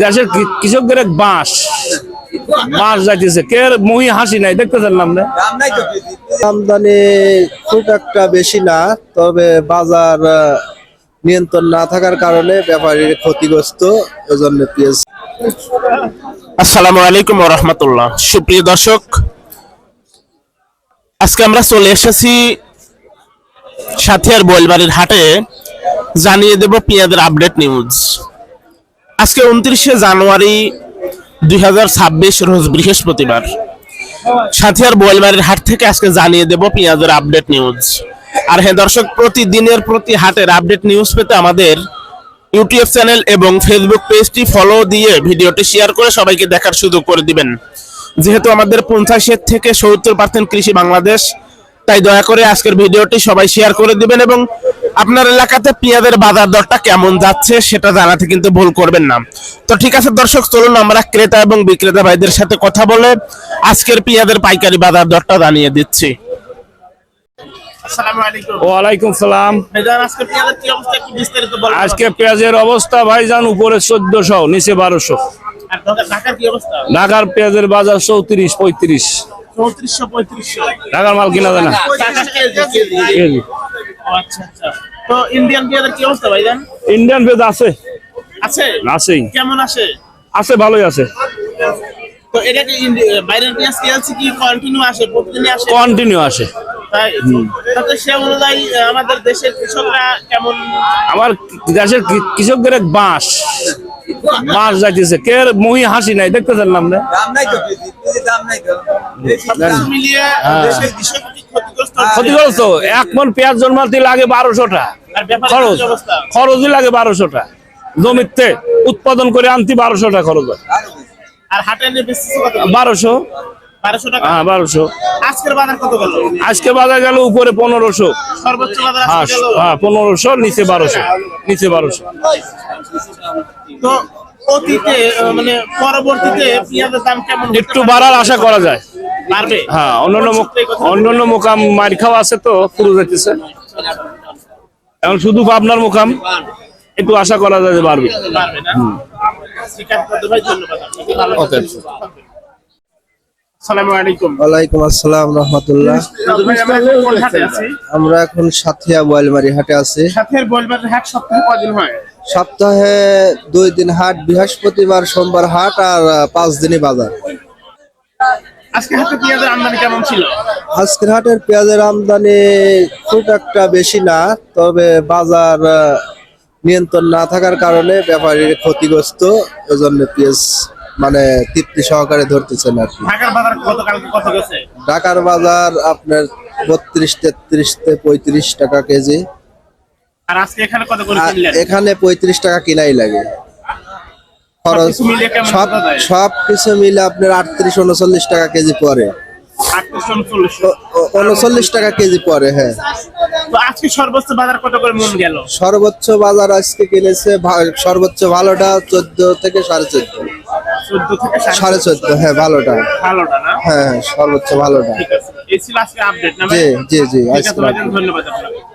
দেশের কৃষকদের এক বাঁশ। বাঁশ যাইতেছে। কে মহি হাসি নাই দেখতেছেন না আমদানি খুব একটা বেশি না তবে বাজার নিয়ন্ত্রণ না থাকার কারণে ব্যাপারীর ক্ষতিগ্রস্ত এজন্য পেঁয়াজ। আসসালামু আলাইকুম রহমতুল্লাহ। সুপ্রিয় দর্শক আজকে আমরা চলে এসেছি সাথিয়ার বইলবাড়ির হাটে। জানিয়ে দেব পেঁয়াজের আপডেট নিউজ আজকে উনত্রিশে জানুয়ারি দুই হাজার ছাব্বিশ, রোজ বৃহস্পতিবার। সাথিয়ার বইলবাড়ির হাট থেকে আজকে জানিয়ে দেব পেঁয়াজের আপডেট নিউজ আর হ্যাঁ দর্শক, প্রতিদিনের প্রতি হাটের আপডেট নিউজ পেতে আমাদের ইউটিউব চ্যানেল এবং ফেসবুক পেজটি ফলো দিয়ে ভিডিওটি শেয়ার করে সবাইকে দেখার সুযোগ করে দিবেন। যেহেতু আমাদের পঞ্চাশের থেকে সত্তর পার্সেন্ট কৃষি বাংলাদেশ তাই দয়া করে আজকের ভিডিওটি সবাই শেয়ার করে দিবেন এবং আপনার এলাকাতে পেঁয়াজের বাজার দরটা কেমন যাচ্ছে সেটা জানাতে কিন্তু ভুল করবেন না। তো ঠিক আছে দর্শক চলুন আমরা ক্রেতা এবং বিক্রেতা ভাইদের সাথে কথা বলে আজকের পেঁয়াজের পাইকারি বাজার দরটা জানিয়ে দিচ্ছি। ওয়ালাইকুম সালাম। ভাইজান আজকে পেঁয়াজের অবস্থা একটু বিস্তারিত বলুন। আজকে পেঁয়াজের অবস্থা ভাইজান উপরে চোদ্দশো নিচে বারোশো। আর ঢাকা- ঢাকার কি অবস্থা? ঢাকার পেঁয়াজের বাজার চৌত্রিশ পঁয়ত্রিশ। চৌত্রিশশো পঁয়ত্রিশশো। ঢাকার মাল কিনা যায় না। কেজি। আচ্ছা আচ্ছা। তো ইন্ডিয়ান পেঁয়াজের কি অবস্থা ভাইজান ইন্ডিয়ান পেঁয়াজ আছে। আছে? আছেই কেমন আসে? আছে ভালোই আছে তো এটা কি ইন্ডি- বাইরের পেঁয়াজ কি আছে কি কন্টিনিউ আসে আসে? কন্টিনিউ আমাদের দেশের কৃষকরা কেমন? আমার দেশের কৃষকদের বাঁশ। বাঁশ যাইতেছে। কে মুহি হাসি নাই দেখতেছেন না আপনি? তো দাম নাই তো। সবকিছু মিলিয়ে দেশের কৃষক কি ক্ষতিগ্রস্ত। এক মন পেঁয়াজ জন্মাতে লাগে বারোশোটা। খরচ। খরচই লাগে বারোশোটা। জমিতে উৎপাদন করে আনতে বারোশোটা খরচ হয়। আর হাটে নিয়ে বেশি কত? বারোশো। বারোশো টাকা? হ্যাঁ বারোশো। আজকের বাজার কত গেল? আজকে বাজার গেল উপরে পনেরোশো। সর্বোচ্চ বাজার হ্যাঁ হ্যাঁ পনেরোশো নিচে বারোশো। নিচে বারোশো। তো অতীতে মানে পরবর্তীতে পেঁয়াজের দাম কেমন একটু বাড়ার আশা করা যায়। হ্যাঁ অন্যান্য অন্যান্য মোকাম মার খাওয়া আছে তো পুরো যাইতেছে। এখন শুধু পাবনার মোকাম একটু আশা করা যায় যে বাড়বে। পারবে না? ঠিক আছে দাদু ভাই ধন্যবাদ আপনাকে ভালো Okay. আসসালামু আলাইকুম ওয়ালাইকুম আসসালাম রহমতুল্লাহ। আমরা এখন সাথিয়া বয়লমারি হাটে আছি। হাট সপ্তাহে কদিন হয়? সপ্তাহে দুই দিন হাট বৃহস্পতিবার সোমবার হাট আর পাঁচ দিনই বাজার। আজকে পেঁয়াজের আমদানি কেমন ছিল? আজকের হাটের পেঁয়াজের আমদানি খুব একটা বেশি না তবে বাজার নিয়ন্ত্রণ না থাকার কারণে ব্যাপারীর ক্ষতিগ্রস্ত এজন্য পেঁয়াজ মানে তৃপ্তি সহকারে ধরতেছেন আর কি। ঢাকার বাজার গতকালকে কত গেছে? ঢাকার বাজার আপনার বত্রিশ তেত্রিশ পঁয়ত্রিশ টাকা কেজি। আর আজকে এখানে কত করে কিনলেন? এখানে পঁয়ত্রিশ টাকা কিনাই লাগে। খরচ সবকিছু সব বোঝা যায়? সব কিছু মিলে আপনার আটত্রিশ উনচল্লিশ টাকা কেজি পরে। উনচল্লিশ। টাকা কেজি পরে হ্যাঁ। আজকে সর্বোচ্চ বাজার কত করে মন গেল? সর্বোচ্চ বাজার আজকে কিনেছে সর্বোচ্চ ভালোটা চোদ্দ থেকে সাড়ে চোদ্দ। চোদ্দ থেকে সাড়ে চোদ্দ। হ্যাঁ ভালোটা। ভালোটা না? হ্যাঁ হ্যাঁ সর্বোচ্চ ভালোটা। ঠিক আছে। এই ছিল আজকে আপডেট না জি জি জি ধন্যবাদ আপনাকে।